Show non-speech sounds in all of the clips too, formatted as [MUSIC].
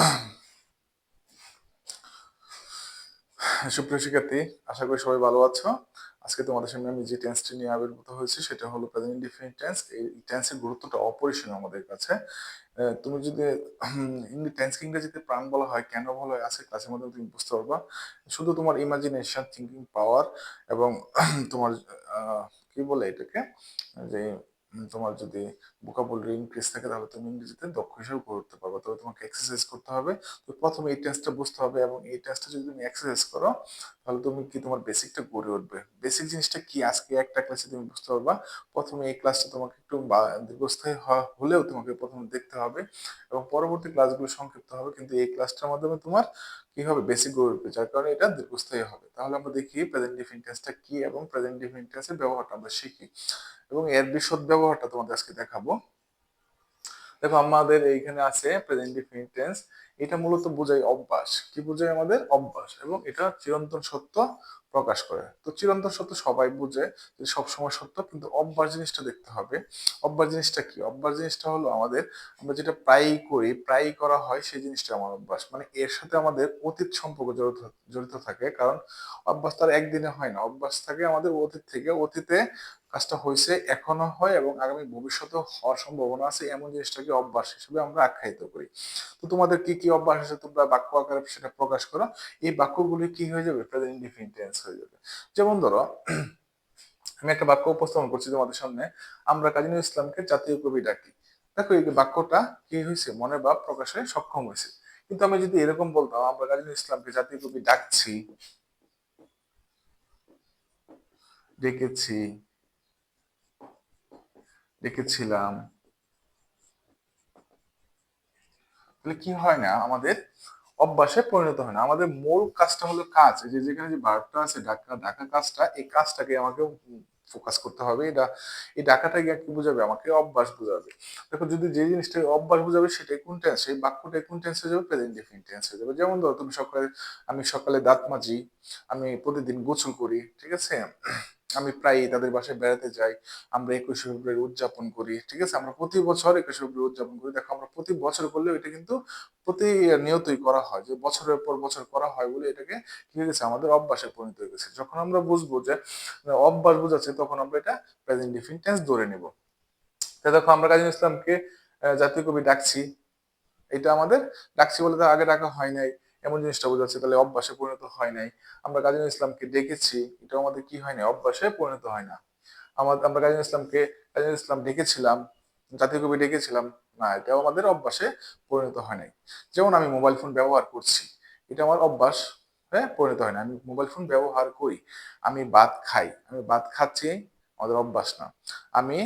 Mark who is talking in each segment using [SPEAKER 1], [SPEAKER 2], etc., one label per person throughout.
[SPEAKER 1] [CLEARS THROAT] সুপ্রিয় শিক্ষার্থী, আশা করি সবাই ভালো আছো। আজকে তোমাদের সামনে আমি যে টেন্সটি নিয়ে আবির্ভূত হয়েছি, সেটা হলো প্রেজেন্ট ইনডিফিনিট টেন্স এই টেন্সের গুরুত্বটা অপরিসীম আমাদের কাছে। তুমি যদি ইংলিশ টেন্স ইংরেজিতে প্রাণ বলা হয়, কেন বলা হয় আছে ক্লাসের মধ্যে তুমি বুঝতে পারবা। শুধু তোমার ইমাজিনেশন থিঙ্কিং পাওয়ার এবং [CLEARS THROAT] তোমার কি বলে এটাকে? যে তোমার যদি ভোকাবুলারি ইনক্রিজ থাকে, তাহলে তুমি ইংরেজিতে দক্ষ হিসেবে উঠতে পারবে। তবে তোমাকে এক্সারসাইজ করতে হবে। তো প্রথমে এই টেন্সটা বুঝতে হবে এবং এই টেন্সটা যদি তুমি এক্সারসাইজ করো, তাহলে তুমি কি তোমার বেসিকটা গড়ে উঠবে। বেসিক জিনিসটা কি? আজকে একটা ক্লাসে তুমি বুঝতে পারবা। প্রথমে এই ক্লাসটা তোমাকে একটু দীর্ঘস্থায়ী হলেও তোমাকে প্রথমে দেখতে হবে এবং পরবর্তী ক্লাসগুলো সংক্ষিপ্ত হবে। কিন্তু এই ক্লাসটার মাধ্যমে তোমার কি হবে? বেসিক উঠবে। যার কারণে এটা দীর্ঘস্থায়ী হবে। তাহলে আমরা দেখি প্রেজেন্ট ইন্টারেস্টটা কি এবং প্রেজেন্ট ইন্টারেস্টের ব্যবহারটা আমরা শিখি। এবং এর বিশদ ব্যবহারটা তোমাদের আজকে দেখাবো। দেখো, আমাদের এইখানে আছে প্রেজেন্ট টেন্স এটা মূলত বোঝায় অভ্যাস। কি বোঝায় আমাদের? অভ্যাস। এবং এটা চিরন্তন সত্য প্রকাশ করে। তো চিরন্তন সত্য সবাই বুঝে যে সবসময় সত্য, কিন্তু অভ্যাস জিনিসটা দেখতে হবে। অভ্যাস জিনিসটা কি? অভ্যাস জিনিসটা হলো আমাদের, আমরা যেটা প্রায়ই করি, প্রায়ই করা হয় সেই জিনিসটা আমার অভ্যাস। মানে এর সাথে আমাদের অতীত সম্পর্ক জড়িত জড়িত থাকে, কারণ অভ্যাস তার একদিনে হয় না। অভ্যাস থাকে আমাদের অতীত থেকে, অতীতে কাজটা হয়েছে এখনও হয় এবং আগামী ভবিষ্যতেও হওয়ার সম্ভাবনা আছে। এমন জিনিসটাকে অভ্যাস হিসেবে আমরা আখ্যায়িত করি। তো তোমাদের কি কি অভ্যাস আছে? তোমরা বাক্য আকারে সেটা প্রকাশ করো। এই বাক্যগুলি কি হয়ে যাবে? প্রেজেন্ট ইনডিফিনিট হয়ে যাবে। যেমন ধরো, আমি একটা বাক্য উপস্থাপন করছি তোমাদের সামনে। আমরা কাজী ইসলামকে জাতীয় কবি ডাকি। দেখো, এই বাক্যটা কি হয়েছে? মনের ভাব প্রকাশে সক্ষম হয়েছে। কিন্তু আমি যদি এরকম বলতাম, আমরা কাজী ইসলামকে জাতীয় কবি ডাকছি, ডেকেছি, ডেকেছিলাম, তাহলে কি হয় না? আমাদের অভ্যাসে পরিণত হয় না। আমাদের মূল কাজটা হলো কাজ। যে যেখানে যে ভার্বটা আছে, ডাকা ডাকা কাজটা, এই কাজটাকে আমাকে ফোকাস করতে হবে। এটা এই ডাকাটা গিয়ে কি বোঝাবে? আমাকে অভ্যাস বোঝাবে। দেখো, যদি যে জিনিসটা অভ্যাস বোঝাবে সেটাই কোন টেন্স সেই বাক্যটা কোন টেন্স হয়ে যাবে? প্রেজেন্ট ডিফিনিট টেন্স হয়ে যাবে। যেমন ধরো, তুমি সকালে আমি সকালে দাঁত মাজি, আমি প্রতিদিন গোসল করি, ঠিক আছে? আমি প্রায়ই তাদের বাসায় বেড়াতে যাই, আমরা একুশে ফেব্রুয়ারি উদযাপন করি, ঠিক আছে? আমরা প্রতি বছর একুশে ফেব্রুয়ারি উদযাপন করি। দেখো, আমরা প্রতি বছর করলেও এটা কিন্তু প্রতি নিয়তই করা হয়, যে বছরের পর বছর করা হয় বলে এটাকে কি হয়ে গেছে? আমাদের অভ্যাসে পরিণত হয়ে গেছে। যখন আমরা বুঝব যে অভ্যাস বোঝাচ্ছে, তখন আমরা এটা প্রেজেন্ট ডিফিনিট টেন্স ধরে নেব। দেখো, আমরা কাজী ইসলামকে জাতীয় কবি ডাকছি। এটা আমাদের ডাকছি বলে তো আগে ডাকা হয় নাই। এমন জিনিসটা বোঝাচ্ছে, তাহলে অভ্যাসে পরিণত হয় নাই। আমরা কাজী ইসলামকে ডেকেছি এটা আমাদের কি হয় না অভ্যাসে পরিণত হয় না। আমাদের আমরা কাজী ইসলামকে, কাজী ইসলাম ডেকেছিলাম, জাতীয় কবি ডেকেছিলাম, না, এটাও আমাদের অভ্যাসে পরিণত হয় নাই। যেমন আমি মোবাইল ফোন ব্যবহার করছি, এটা আমার অভ্যাস হ্যাঁ পরিণত হয় না। আমি মোবাইল ফোন ব্যবহার করি, আমি ভাত খাই, আমি ভাত খাচ্ছি, আমাদের অভ্যাস না। আমি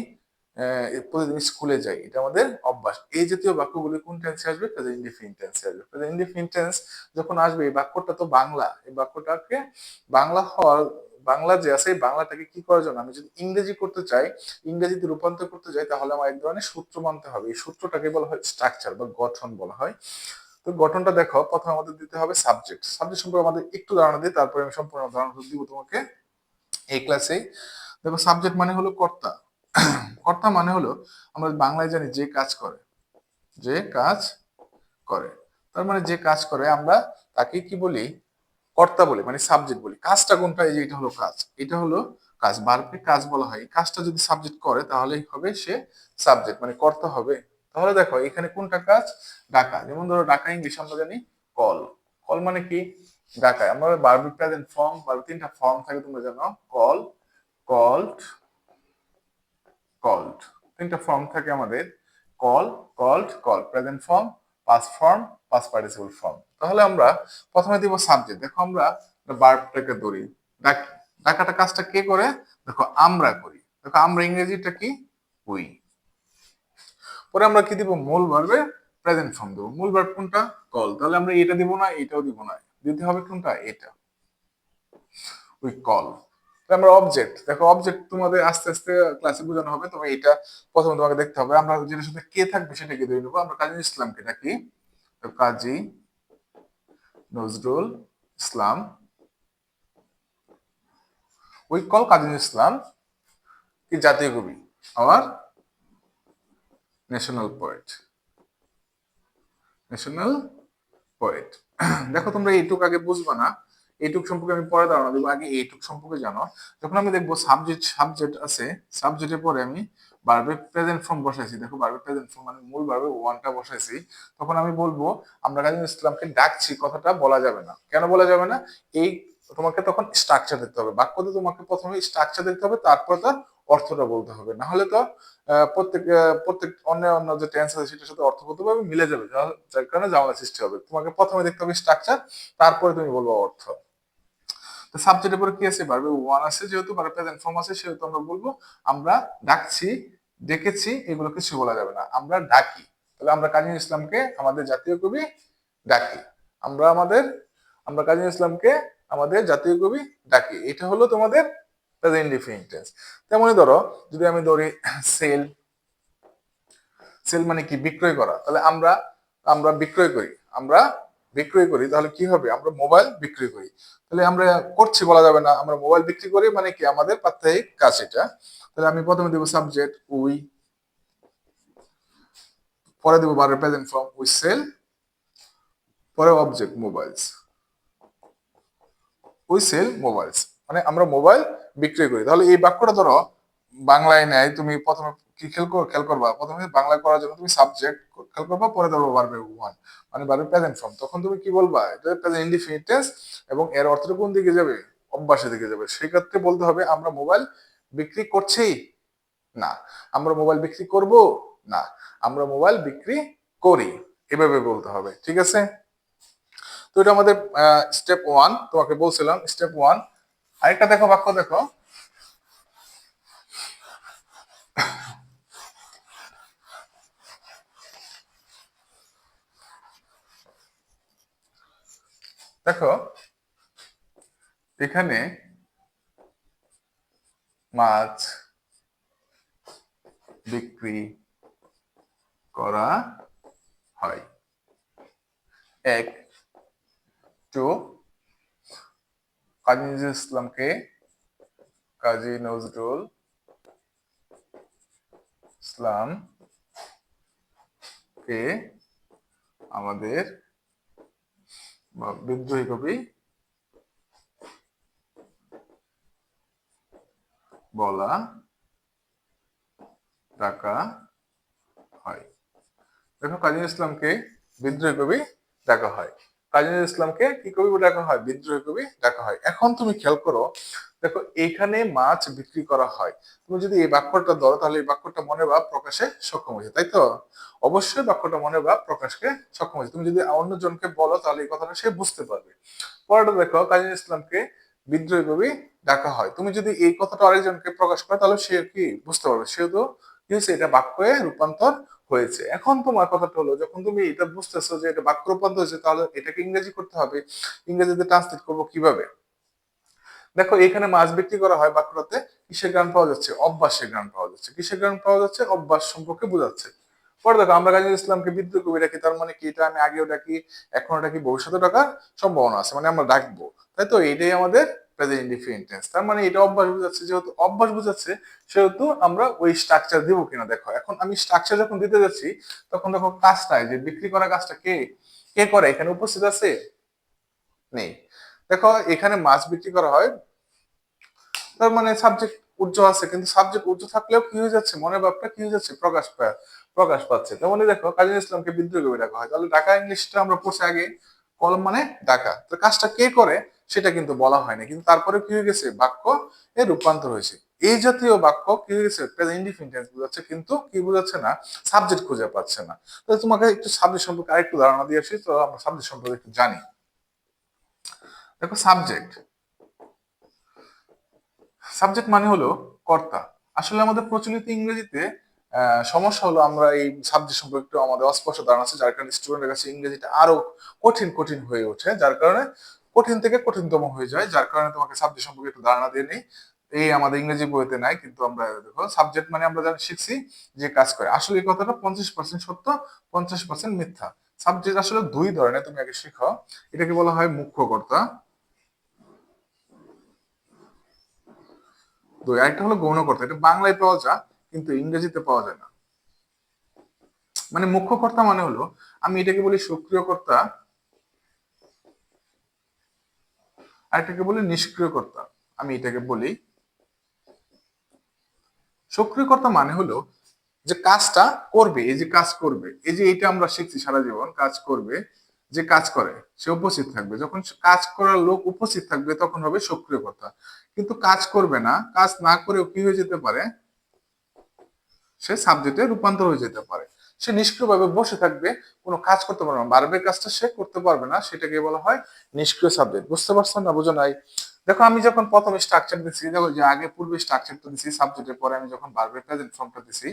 [SPEAKER 1] প্রতিদিন স্কুলে যাই, এটা আমাদের অভ্যাস। এই জাতীয় বাক্যগুলি কোন টেন্সে আসবে? প্রেজেন্ট ইনডিফিনিট টেন্সে আসবে। প্রেজেন্ট ইনডিফিনিট টেন্স যখন আসবে, এই বাক্যটা তো বাংলা। এই বাক্যটাকে বাংলা হওয়ার, বাংলা যে আছে বাংলাটাকে কি করার জন্য? আমি যদি ইংরেজি করতে চাই, ইংরেজিতে রূপান্তর করতে চাই, তাহলে আমার এক ধরনের সূত্র মানতে হবে। এই সূত্রটাকে বলা হয় স্ট্রাকচার বা গঠন বলা হয়। তো গঠনটা দেখো, প্রথমে আমাদের দিতে হবে সাবজেক্ট সাবজেক্ট সম্পর্কে আমাদের একটু ধারণা দিই, তারপরে আমি সম্পূর্ণ ধারণা দিব তোমাকে। এই ক্লাসে দেখো সাবজেক্ট মানে হলো কর্তা। কর্তা মানে হলো আমরা বাংলায় জানি যে কাজ করে, যে কাজ করে। তার মানে যে কাজ করে আমরা তাকে কি বলি? কর্তা বলি মানে সাবজেক্ট বলি। কাজটা কোনটা? এই যে এটা হলো কাজ। এটা হলো কাজ। বারকে কাজ বলা হয়। কাজটা যদি সাবজেক্ট করে, তাহলেই হবে সে সাবজেক্ট মানে কর্তা হবে। তাহলে দেখো, এখানে কোনটা কাজ? ডাকা। যেমন ধরো, ডাকা ইংলিশ আমরা জানি কল কল মানে কি? ডাকা আমরা বারবি প্রেজেন্ট ফর্ম বারবি তিনটা ফর্ম থাকে, তোমরা জানো। কল কল্ড কল্ড তিনটা ফর্ম থাকে আমাদের। Call called call present form past form past participle form তাহলে আমরা প্রথমে দিব সাবজেক্ট দেখো আমরা বার্বটাকে ধরি। ডাক- ডাকাটা কাজটা কে করে? দেখো, আমরা করি। দেখো, আমরা ইংরেজিটা কি? উই পরে আমরা কি দিব? মূল ভার্বে প্রেজেন্ট ফর্ম দেবো। মূল ভার্ব কোনটা? কল তাহলে আমরা এটা দিব না, এটাও দিব না। দিতে হবে কোনটা? এটা। উই কল আমরা অবজেক্ট দেখো অবজেক্ট তোমাদের আস্তে আস্তে ক্লাসে বোঝানো হবে তবে এটা প্রথমে তোমাকে দেখতে হবে। আমরা যেটার সাথে কে থাকবে সেটাকে ধরে নেব। আমরা কাজী ইসলামকে ডাকি? কাজী নজরুল ইসলাম। উই কল কাজী ইসলাম কি জাতীয় কবি? আমার ন্যাশনাল পোয়েট ন্যাশনাল পোয়েট দেখো তোমরা এইটুক আগে বুঝবা না। এইটুক সম্পর্কে আমি পরে ধারণা দেবো। আগে এইটুক সম্পর্কে জানো। যখন আমি দেখব সাবজেক্ট সাবজেক্ট আছে সাবজেক্টের পরে আমি বারবে প্রেজেন্ট ফর্ম বসাইছি। দেখো বারবে প্রেজেন্ট ফর্ম মানে মূল বারবে ওয়ানটা বসাইছি। তখন আমি বলব, আমরা কাজী ইসলামকে ডাকছি, কথাটা বলা যাবে না। কেন বলা যাবে না? এই তোমাকে তখন স্ট্রাকচার দেখতে হবে। বাক্যতে তোমাকে প্রথমে স্ট্রাকচার দেখতে হবে, তারপর তার অর্থটা বলতে হবে। না হলে তো প্রত্যেক প্রত্যেক অন্য অন্য যে টেন্স আছে সেটার সাথে অর্থগতভাবে মিলে যাবে। যার কারণে ঝামেলা সৃষ্টি হবে। তোমাকে প্রথমে দেখতে হবে স্ট্রাকচার তারপরে তুমি বলব অর্থ। তো সাবজেক্টের পরে কি আছে? ভার্বে ওয়ান আছে যেহেতু ভার্বে প্রেজেন্ট ফর্ম আছে, সেহেতু আমরা বলব, আমরা ডাকছি, ডেকেছি, এগুলো কিছু বলা যাবে না। আমরা ডাকি। তাহলে আমরা কাজী ইসলামকে আমাদের জাতীয় কবি ডাকি। আমরা আমাদের, আমরা কাজী ইসলামকে আমাদের জাতীয় কবি ডাকি। এটা হলো তোমাদের তেমনই ধরো, যদি আমি ধরি সেল সেল মানে কি? বিক্রয় করা। তাহলে আমরা আমরা বিক্রয় করি। আমরা বিক্রয় করি, তাহলে কি হবে? আমরা মোবাইল বিক্রি করি। তাহলে আমরা করছি বলা যাবে না। আমরা মোবাইল বিক্রি করি মানে কি? আমাদের প্রাত্যহিক কাজ এটা। তাহলে আমি প্রথমে দেবো সাবজেক্ট উই পরে দেবো বার প্রেজেন্ট ফর্ম উই সেল পরে object mobiles we sell mobiles মানে আমরা মোবাইল বিক্রি করি। তাহলে এই বাক্যটা ধরো, বাংলায় নেয়, তুমি প্রথমে কি খেল খেয়াল করবা? প্রথমে বাংলা করার জন্য তুমি সাবজেক্ট খেয়াল করবা, পরে ধরো বারবে ওয়ান মানে বারবে প্রেজেন্ট ফর্ম তখন তুমি কি বলবা? এটা প্রেজেন্ট ইনডিফিনিট টেন্স এবং এর অর্থটা কোন দিকে যাবে? অভ্যাসের দিকে যাবে। সেই ক্ষেত্রে বলতে হবে, আমরা মোবাইল বিক্রি করছি না। আমরা মোবাইল বিক্রি করব না। আমরা মোবাইল বিক্রি করি। এভাবে বলতে হবে। ঠিক আছে? তো এটা আমাদের স্টেপ ওয়ান তোমাকে বলছিলাম স্টেপ ওয়ান আরেকটা দেখো বাক্য দেখো। দেখো এখানে মাছ বিক্রি করা হয়। এক টু কাজী নজরুল ইসলামকে কাজী নজরুল ইসলাম কে আমাদের বিদ্রোহী কবি বলা ডাকা হয়। দেখো কাজী ইসলামকে বিদ্রোহী কবি ডাকা হয়। কাজী নজরুল ইসলামকে কি কবি ডাকা হয়? বিদ্রোহী কবি ডাকা হয়। এখন তুমি খেয়াল করো, দেখো, এখানে মাছ বিক্রি করা হয়। তুমি যদি এই বাক্যটা ধরো, তাহলে এই বাক্যটা মনে ভাব প্রকাশে সক্ষম হয়েছে, তাই তো? অবশ্যই বাক্যটা মনে ভাব প্রকাশকে সক্ষম হয়েছে। তুমি যদি অন্য জনকে বলো, তাহলে এই কথাটা সে বুঝতে পারবে। পরেরটা দেখো, কাজী ইসলামকে বিদ্রোহী কবি ডাকা হয়। তুমি যদি এই কথাটা আরেকজনকে প্রকাশ করো, তাহলে সে কি বুঝতে পারবে? সে তো কি হয়েছে এটা বাক্যে রূপান্তর হয়েছে। এখন তোমার কথাটা হলো, যখন তুমি এটা বুঝতেছো যে এটা বাক্য রূপান্তর হয়েছে, তাহলে এটাকে ইংরেজি করতে হবে। ইংরেজিতে ট্রান্সলেট করব কীভাবে? দেখো, এখানে মাছ বিক্রি করা হয় বাক্যটাতে, কিসের গান পাওয়া যাচ্ছে? অভ্যাসের গান পাওয়া যাচ্ছে। কিসের গান পাওয়া যাচ্ছে? অভ্যাস সম্পর্কে বোঝাচ্ছে। পরে দেখো, আমরা কাজী ইসলামকে বিদ্রোহ কবি ডাকি, তার মানে কি? এটা আমি আগেও ডাকি এখনও ডাকি ভবিষ্যতে ডাকার সম্ভাবনা আছে মানে আমরা ডাকবো। তাই তো? এটাই আমাদের প্রেজেন্ট ইনডিফিনিট টেন্স তার মানে এটা অভ্যাস বোঝাচ্ছে, যেহেতু অভ্যাস বোঝাচ্ছে, সেহেতু আমরা ওই স্ট্রাকচার দিব কিনা, দেখো। এখন আমি স্ট্রাকচার যখন দিতে যাচ্ছি, তখন দেখো কাজটা যে বিক্রি করা কাজটা কে কে করে? এখানে উপস্থিত আছে? নেই। দেখো, এখানে মাছ বিক্রি করা হয়। তার মানে সাবজেক্ট উজ্জ্ব আছে, কিন্তু সাবজেক্ট উজ্জ্ব থাকলেও কি হয়ে যাচ্ছে? মনের ভাবটা কি হয়ে যাচ্ছে? প্রকাশ পায় প্রকাশ পাচ্ছে। তেমনি দেখো, কাজী ইসলামকে বিদ্রোহ কবি ডাকা হয়। তাহলে ঢাকা, ইংলিশটা আমরা পড়ছি আগে, কলম মানে ডাকা তো কাজটা কে করে? সেটা কিন্তু বলা হয়নি। কিন্তু তারপরে কি হয়ে গেছে? বাক্য এর রূপান্তর হয়েছে। এই জাতীয় বাক্য কি হয়ে গেছে? ইনডিফিনিট বোঝাচ্ছে, কিন্তু কি বোঝাচ্ছে না? সাবজেক্ট খুঁজে পাচ্ছে না। তো তোমাকে একটু সাবজেক্ট সম্পর্কে আরেকটু ধারণা দিয়ে আসি, তো আমরা সাবজেক্ট সম্পর্কে একটু জানি। দেখো সাবজেক্ট সাবজেক্ট মানে হলো কর্তা। আসলে আমাদের প্রচলিত ইংরেজিতে সমস্যা হলো আমরা এই সাবজেক্ট সম্পর্কে একটু আমাদের অস্পষ্ট ধারণা আছে, যার কারণে স্টুডেন্টের কাছে ইংরেজিটা আরও কঠিন কঠিন হয়ে ওঠে, যার কারণে কঠিন থেকে কঠিনতম হয়ে যায়, যার কারণে তোমাকে সাবজেক্ট সম্পর্কে একটু ধারণা দিয়ে নেই। এই আমাদের ইংরেজি বইতে নাই, কিন্তু আমরা দেখো সাবজেক্ট মানে আমরা জানি, শিখছি যে কাজ করে। আসলে এই কথাটা পঞ্চাশ পার্সেন্ট সত্য, পঞ্চাশ পার্সেন্ট মিথ্যা। সাবজেক্ট আসলে দুই ধরনের, তুমি আগে শিখো। এটাকে বলা হয় মুখ্য কর্তা দুই, আরেকটা হলো গৌণকর্তা। এটা বাংলায় পাওয়া যায়, কিন্তু ইংরেজিতে পাওয়া যায় না। মানে মুখ্য কর্তা মানে হলো, আমি এটাকে বলি সক্রিয় কর্তা আরেকটাকে বলি নিষ্ক্রিয়কর্তা। আমি এটাকে বলি সক্রিয়কর্তা মানে হলো যে কাজটা করবে, এই যে কাজ করবে, এই যে এটা আমরা শিখছি সারা জীবন, কাজ করবে, যে কাজ করে, সে উপস্থিত থাকবে। যখন কাজ করার লোক উপস্থিত থাকবে, তখন হবে সক্রিয়কর্তা। কিন্তু কাজ করবে না, কাজ না করেও কি হয়ে যেতে পারে? সে সাবজেক্টে রূপান্তর হয়ে যেতে পারে। সে নিষ্ক্রিয়ভাবে বসে থাকবে, কোনো কাজ করতে পারবে না। বারবার কাজটা সে করতে পারবে না, সেটাকে বলা হয় নিষ্ক্রিয় সাবজেক্ট বুঝতে পারছ না, বুঝো নাই? দেখো, আমি যখন প্রথম স্ট্রাকচার দিচ্ছি দেখো যে আগে পূর্বে স্ট্রাকচার তো দিচ্ছি সাবজেক্টের পরে আমি যখন বারবার প্রেজেন্ট ফর্মটা দিচ্ছি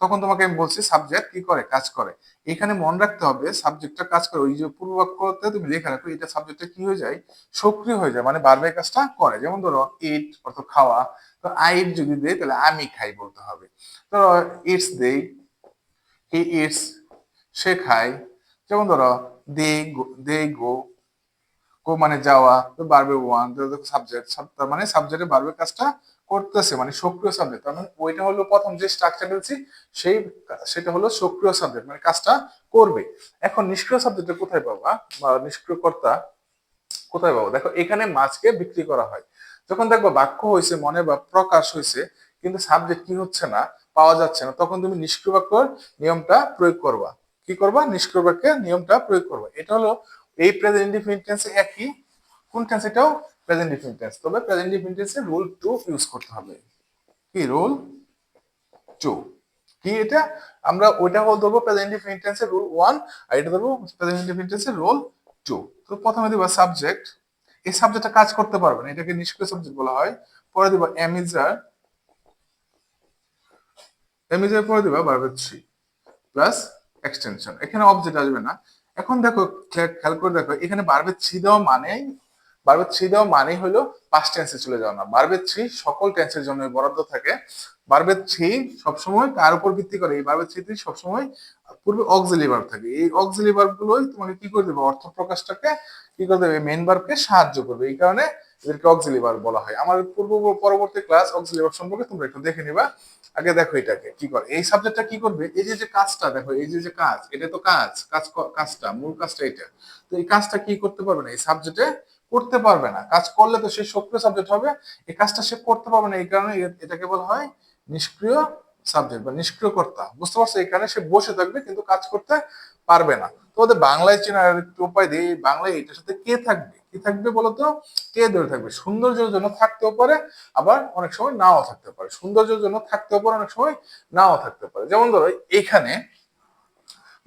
[SPEAKER 1] তখন তোমাকে আমি বলছি সাবজেক্ট কি করে? কাজ করে। এখানে মনে রাখতে হবে সাবজেক্টটা কাজ করে, ওই যে পূর্ব বাক্যতে তুমি লেখা রাখো, এটা সাবজেক্টটা কি হয়ে যায়? সক্রিয় হয়ে যায় মানে বারবার কাজটা করে। যেমন ধরো ইট অর্থাৎ খাওয়া। তো আই ইট যদি দেয়, তাহলে আমি খাই বলতে হবে। ধরো ইটস দেই হি ইটস সে খায় যেমন ধরো, দে দে গো গো মানে যাওয়া বারবে ওয়ান সাবজেক্ট তার মানে সাবজেক্টে বারবে কাজটা করতেছে মানে সক্রিয় সাবজেক্ট তার মানে ওইটা হলো প্রথম যে স্ট্রাকচার বলছি, সেই সেটা হলো সক্রিয় সাবজেক্ট মানে কাজটা করবে। এখন নিষ্ক্রিয় সাবজেক্টে কোথায় পাবা? বা নিষ্ক্রিয় কর্তা কোথায় পাবো? দেখো, এখানে মাছকে বিক্রি করা হয়। যখন দেখব বাক্য হয়েছে মনে বা প্রকাশ হয়েছে কিন্তু সাবজেক্ট কি হচ্ছে না পাওয়া যাচ্ছে না, তখন তুমি নিষ্ক্রিয় বাক্যর নিয়মটা প্রয়োগ করবা। কি করবা? নিষ্ক্রিয় বাক্যের নিয়মটা প্রয়োগ করবা। এটা হলো এই প্রেজেন্ট ইনডিফিনিট একই, কোন টেন্স এটাও প্রেজেন্ট ইনডিফিনিট টেন্স তবে প্রেজেন্ট ইনডিফিনিট টেন্সে রুল টু ইউজ করতে হবে। কি রুল টু কি এটা? আমরা ওইটা হল ধরবো প্রেজেন্ট ইনডিফিনিট টেন্সের রুল ওয়ান আর এটা ধরবো প্রেজেন্ট ইনডিফিনিট টেন্সের রুল টু তো প্রথমে দিবা সাবজেক্ট এই সাবজেক্টটা কাজ করতে পারবে না, এটাকে নিষ্ক্রিয় সাবজেক্ট বলা হয়। পরে দিবা এমিজার এমিজার পরে দিবা বারবার থ্রি প্লাস এক্সটেনশন এখানে অবজেক্ট আসবে না। এখন দেখো, খেয়াল করে দেখো, এখানে বারবে থ্রি দেওয়া মানেই বারবে থ্রি দেওয়া মানেই হলো পাস্ট টেন্সে চলে যাওয়া না। বারবে থ্রি সকল টেন্সের জন্য বরাদ্দ থাকে। বারবে থ্রি সবসময় কার উপর ভিত্তি করে? এই বারবে থ্রি সবসময় পূর্বে অক্সিলি ভার্ব থাকে। এই অক্সিলি ভার্ব গুলোই তোমাকে কি করে দেবে? অর্থ প্রকাশটাকে কি করে দেবে? মেন ভার্বকে সাহায্য করবে। এই কারণে এদেরকে অক্সিলিভার বলা হয়। আমার পূর্ব পরবর্তী ক্লাস অক্সিলি ভার্ব সম্পর্কে তোমরা একটু দেখে নিবা। আগে দেখো এটাকে কি করে। এই সাবজেক্টটা কি করবে? এই যে যে কাজটা, দেখো, এই যে যে কাজ, এটা তো কাজ কাজ কাজটা, মূল কাজটা এটা। তো এই কাজটা কি করতে পারবে না? এই সাবজেক্টে করতে পারবে না। কাজ করলে তো সে সক্রিয় সাবজেক্ট হবে। এই কাজটা সে করতে পারবে না, এই কারণে এটাকে বলা হয় নিষ্ক্রিয় সাবজেক্ট বা নিষ্ক্রিয় কর্তা বুঝতে পারছ? এখানে সে বসে থাকবে, কিন্তু কাজ করতে পারবে না। তোমাদের বাংলায় চেনার একটু উপায় দিয়ে বাংলায় এটার সাথে কে থাকবে? কি থাকবে বলতো? কে ধরে থাকবে? সৌন্দর্যের জন্য থাকতেও পারে, আবার অনেক সময় নাও থাকতে পারে। সৌন্দর্যের জন্য থাকতেও পারে, অনেক সময় নাও থাকতে পারে। যেমন ধরো এখানে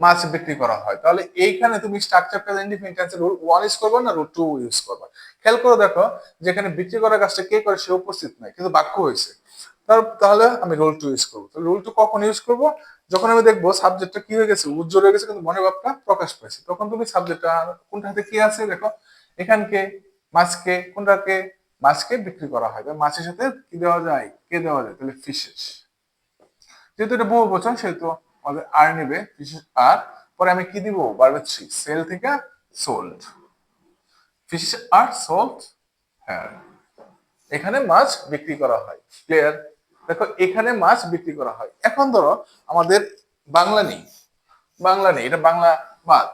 [SPEAKER 1] মাছ বিক্রি করা হয়। তাহলে এইখানে তুমি structure present tense rule one use করবে না রুল টু ইউজ করবে? খেয়াল করে দেখো, যেখানে বিক্রি করার কাজটা কে করে সে উপস্থিত নাই, কিন্তু বাক্য হয়েছে। তাহলে আমি রোল টু ইউজ করব। রোল টু কখন ইউজ করব? যখন আমি দেখব সাবজেক্টটা কি হয়ে গেছে, উজ্জ্বল হয়ে গেছে, কিন্তু মনে ভাবটা প্রকাশ পেয়েছে তখন তুমি সাবজেক্টটা কোনটা হাতে কি আছে দেখো? এখানকে, মাছকে, কোনটাকে? মাছকে বিক্রি করা হয়। মাছের সাথে কি দেওয়া যায়? কে দেওয়া যায়? তাহলে ফিশেস যেহেতু এটা বহু বচন, সেহেতু আমাদের আর নেবে ফিশেস আর পরে আমি কি দিব? বারবার থ্রি সেল থেকে সোল্ড ফিশেস আর সোল্ড হ্যাঁ। এখানে মাছ বিক্রি করা হয়। ক্লিয়ার দেখো, এখানে মাছ বিক্রি করা হয়। এখন ধরো, আমাদের বাংলা নেই। বাংলা নেই, এটা বাংলা বাদ।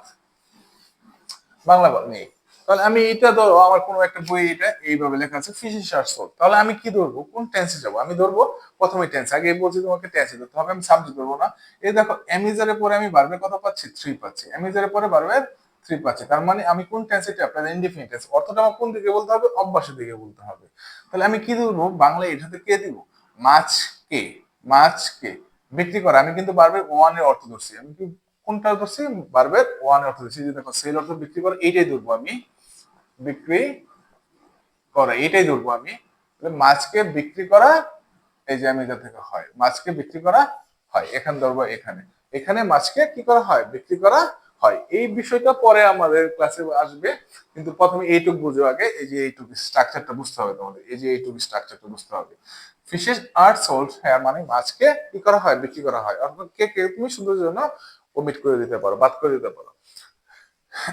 [SPEAKER 1] বাংলা নেই। তাহলে আমি এটা ধরো, আমার কোনো একটা বই এটা এইভাবে লেখা আছে ফিশিস আর সোল তাহলে আমি কি ধরবো? কোন টেন্সে যাব? আমি ধরবো প্রথমে টেন্স আগে বলছি তোমাকে টেন্সে ধরতে হবে, আমি সাবজেক্ট ধরবো না। এই দেখো অ্যামিজারের পরে আমি বারবার কথা পাচ্ছি থ্রি পাচ্ছি। অ্যামিজারের পরে বারবার থ্রি পাচ্ছি। তার মানে আমি কোন টেন্সে প্রেজেন্ট ইনডিফিনিট টেন্স অর্থটা আমার কোন দিকে বলতে হবে? অভ্যাসের দিকে বলতে হবে। তাহলে আমি কি ধরবো? বাংলায় এটাতে কে দিব? মাছ কে? মাছ কে? বিক্রি করা। আমি কিন্তু বারবার ওয়ানের অর্থ ধরছি। আমি কি কোনটা ধরছি? বারবার ওয়ানের অর্থ ধরছি। যে দেখো সেল অর্থ বিক্রি করা, এইটাই ধরবো আমি। বিক্রি করা, এটাই ধরবো আমি। মাছকে বিক্রি করা, এই যে আমি এটা থেকে হয়, মাছকে বিক্রি করা হয়, এখানে ধরবো এখানে। এখানে মাছকে কি করা হয়? বিক্রি করা হয়। এই বিষয়টা পরে আমাদের ক্লাসে আসবে, কিন্তু প্রথমে এইটুক বুঝো আগে, এই যে এইটুক স্ট্রাকচারটা বুঝতে হবে তোমাদের, এই যে এইটুক স্ট্রাকচারটা বুঝতে হবে। ফিশেস আর সোল্ড হ্যাঁ মানে মাছকে কি করা হয়? বিক্রি করা হয়। অর্থাৎ কে কে, তুমি সুন্দর জন্য ওমিট করে দিতে পারো, বাদ করে দিতে পারো।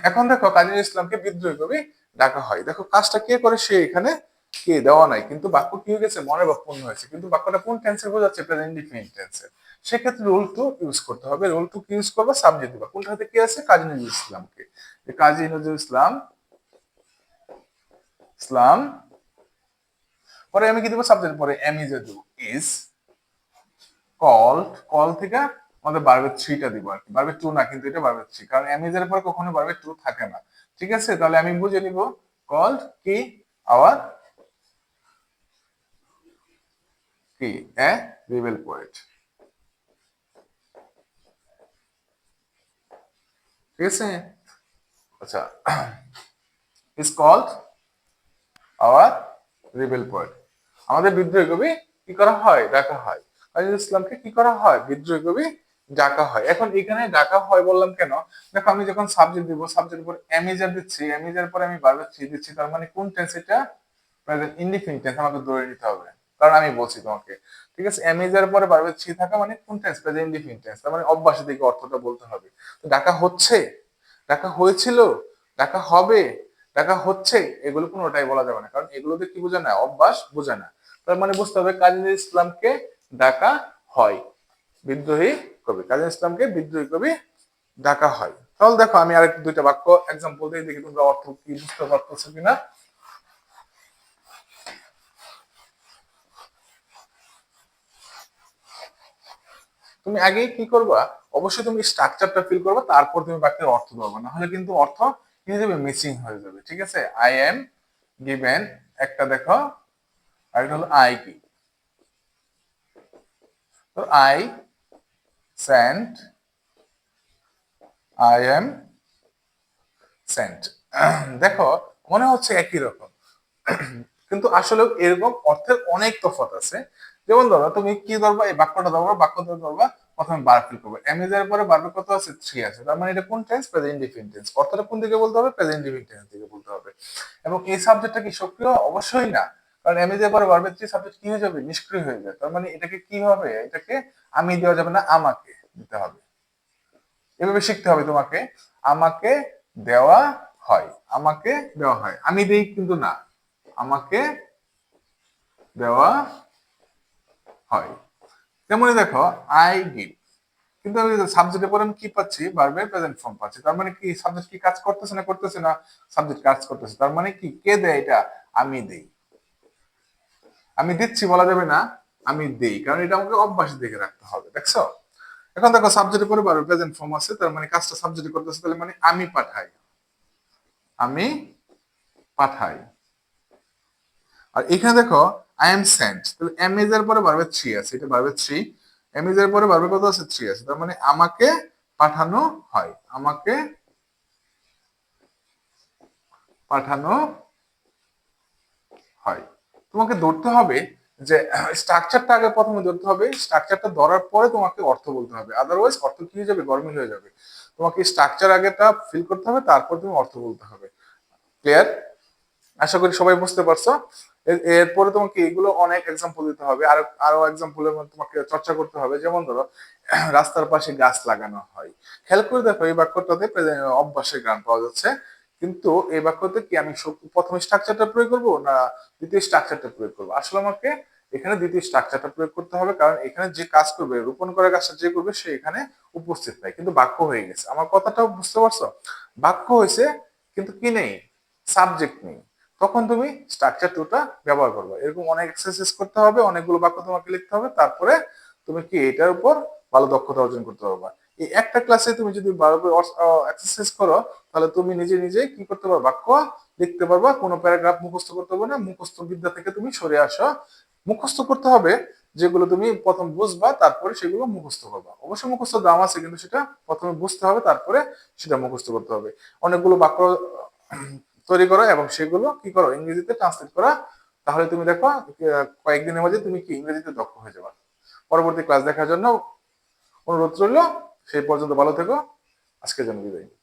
[SPEAKER 1] এখন দেখো, কাজী ইসলামকে বিদ্রোহী কবি ডাকা হয়। দেখো, কাজটা কে করে সে এখানে কে দেওয়া নাই। কিন্তু বাক্য কি হয়ে গেছে? মনে বা পূর্ণ হয়েছে। কিন্তু বাক্যটা কোন টেন্সে বোঝাচ্ছে? প্রেজেন্ট ডিফিনিট টেন্সে সেক্ষেত্রে রোল টু ইউজ করতে হবে। রোল টু কি ইউজ করবে? সাবজেক্ট দিবা কোনটাতে কি আছে? কাজী নজরুল ইসলামকে। কাজী নজরুল ইসলাম ইসলাম, পরে আমি কি দেবো? সাবজেক্ট পরে এম ইজ দেবো। ইজ কল কল থেকে আমাদের বারবে থ্রিটা দিব আর কি। বারবে টু না, কিন্তু এটা বারবে থ্রি কারণ অ্যামিজের পর কখনো বারবে টু থাকে না। ঠিক আছে? তাহলে আমি বুঝে নিব। কল কি? আওয়ার কি? এ রিবেল পোয়েট ঠিক আছে? আচ্ছা। Is called our rebel poet আমাদের বিদ্রোহী কবি কি করা হয়? ডাকা হয়। কাজী ইসলামকে কি করা হয়? বিদ্রোহী কবি ডাকা হয়। এখন এখানে ডাকা হয় বললাম কেন? দেখো, আমি যখন সাবজেক্ট দিব সাবজেক্ট উপর এমিজার দিচ্ছি এমিজার পরে আমি বারবার থ্রি দিচ্ছি, তার মানে কোন টেন্স এটা? প্রেজেন্ট ইনডিফিনিট টেন্স আমাকে ধরে নিতে হবে। কারণ আমি বলছি তোমাকে। ঠিক আছে? এমিজার পরে বারবার থ্রি থাকা মানে কোন টেন্স প্রেজেন্ট ইনডিফিনিট টেন্স তার মানে অভ্যাসের দিকে অর্থটা বলতে হবে। তো ডাকা হচ্ছে? ডাকা হয়েছিল? ডাকা হবে? ডাকা হচ্ছে? এগুলো কোনোটাই বলা যাবে না। কারণ এগুলোতে কি বোঝা না, অভ্যাস বোঝা না। তার মানে বুঝতে হবে কাজী ইসলামকে ডাকা হয়। বিদ্রোহী কবি। কাজী ইসলামকে বিদ্রোহী কবি ডাকা হয়। তাহলে দেখো, আমি আরেক দুইটা বাক্য এক্সাম্পল দিয়ে দেখি তোমরা অর্থ কি, বুঝতে পারতেছো কিনা? তুমি আগে কি করবা? অবশ্যই তুমি স্ট্রাকচারটা ফিল করবা, তারপর তুমি বাক্যের অর্থ দেবো না হলে কিন্তু অর্থ কি হয়ে যাবে মিসিং হয়ে যাবে, ঠিক আছে? আই এম গিভেন একটা দেখো, আরেকটা হলো আই কি? I sent I am sent দেখো, মনে হচ্ছে একই রকম। [CLEARS THROAT] কিন্তু আসলে এরকম অর্থের অনেক তফাৎ আছে। যেমন ধরো, তুমি কি ধরবা? এই বাক্যটা ধরবা বাক্য ধরবা, প্রথমে বার ফিল করবে। এমিজের পরে বারবে কত আছে থ্রি আছে। তার মানে এটা কোন টেন্স প্রেজেন্ট ডিফিন টেন্স অর্থটা কোন দিকে বলতে হবে? প্রেজেন্ট ডিফিন টেন্স দিকে বলতে হবে। এবং এই সাবজেক্টটা কি সক্রিয়? অবশ্যই না। কারণ এমিজের পরে বারবে থ্রি সাবজেক্ট কি হয়ে যাবে? নিষ্ক্রিয় হয়ে যায় তার মানে এটাকে কি হবে? এটাকে আমি দেওয়া যাবে না, আমাকে দিতে হবে। এভাবে শিখতে হবে তোমাকে। আমাকে দেওয়া হয়। আমাকে দেওয়া হয়। আমি দেই কিন্তু না। আমাকে দেওয়া হয়। তেমনি দেখো আই গিভ কিন্তু আমি সাবজেক্টের পরে আমি কি পাচ্ছি? ভার্বের প্রেজেন্ট ফর্ম পাচ্ছি। তার মানে কি? সাবজেক্ট কি কাজ করতেছে না করতেছে না সাবজেক্ট কাজ করতেছে? তার মানে কি? কে দেয় এটা? আমি দেই। আমি দিচ্ছি বলা যাবে না, আমি দেই, কারণ এটা আমাকে অভ্যাসে দেখে রাখতে হবে, দেখছ? এখন দেখো সাবজেক্টের পরে ভার্বের প্রেজেন্ট ফর্ম আছে, তার মানে কাজটা সাবজেক্ট করতেছে তাহলে মানে আমি পাঠাই। আমি পাঠাই। আর এখানে দেখো আই এম সেন্ট তাহলে এম এজ এর পরে বারবে থ্রি আছে, এটা বারবে থ্রি এম এজ এর পরে বারবে কত আছে? থ্রি আছে, তার মানে আমাকে পাঠানো হয়, আমাকে পাঠানো হয়। তোমাকে ধরতে হবে যে স্ট্রাকচারটা আগে প্রথমে ধরতে হবে স্ট্রাকচারটা ধরার পরে তোমাকে অর্থ বলতে হবে। আদারওয়াইজ অর্থ কি হয়ে যাবে? গরমিল হয়ে যাবে। তোমাকে স্ট্রাকচার আগেটা ফিল করতে হবে, তারপর তুমি অর্থ বলতে হবে। ক্লিয়ার আশা করি সবাই বুঝতে পারছ। এরপরে তোমাকে এগুলো অনেক এক্সাম্পল দিতে হবে। আর, আরও এক্সাম্পলের মধ্যে তোমাকে চর্চা করতে হবে। যেমন ধরো, রাস্তার পাশে গাছ লাগানো হয়। খেয়াল করে দেখো, এই বাক্যটাতে অভ্যাসের গান পাওয়া যাচ্ছে। কিন্তু এই বাক্যতে কি আমি প্রথমে স্ট্রাকচারটা প্রয়োগ করব না দ্বিতীয় স্ট্রাকচারটা প্রয়োগ করব? আসলে আমাকে এখানে দ্বিতীয় স্ট্রাকচারটা প্রয়োগ করতে হবে কারণ এখানে যে কাজ করবে, রোপণ করা কাজটা যে করবে, সে এখানে উপস্থিত নাই। কিন্তু বাক্য হয়ে গেছে। আমার কথাটাও বুঝতে পারছ? বাক্য হয়েছে, কিন্তু কি নেই? সাবজেক্ট নেই। তখন তুমি স্ট্রাকচার টুটা ব্যবহার করবে। এরকম অনেক এক্সারসাইজ করতে হবে, অনেকগুলো বাক্য তোমাকে লিখতে হবে। তারপরে তুমি কি এটার উপর ভালো দক্ষতা অর্জন করতে পারবা। এই একটা ক্লাসে তুমি যদি করে এক্সারসাইজ করো, তাহলে তুমি নিজে নিজে কি করতে পারবা? বাক্য লিখতে পারবা, কোনো প্যারাগ্রাফ মুখস্থ করতে হবে না, মুখস্থ বিদ্যা থেকে তুমি সরে আসো। মুখস্থ করতে হবে, যেগুলো তুমি প্রথম বুঝবা, তারপরে সেগুলো মুখস্থ করবা। অবশ্যই মুখস্থ দাম আছে, কিন্তু সেটা প্রথমে বুঝতে হবে, তারপরে সেটা মুখস্থ করতে হবে। অনেকগুলো বাক্য তৈরি করো এবং সেগুলো কি করো? ইংরেজিতে ট্রান্সলেট করা। তাহলে তুমি দেখো কয়েকদিনের মধ্যে তুমি কি ইংরেজিতে দক্ষ হয়ে যাবে। পরবর্তী ক্লাস দেখার জন্য অনুরোধ রইল। সেই পর্যন্ত ভালো থেকো। আজকের জন্য বিদায়।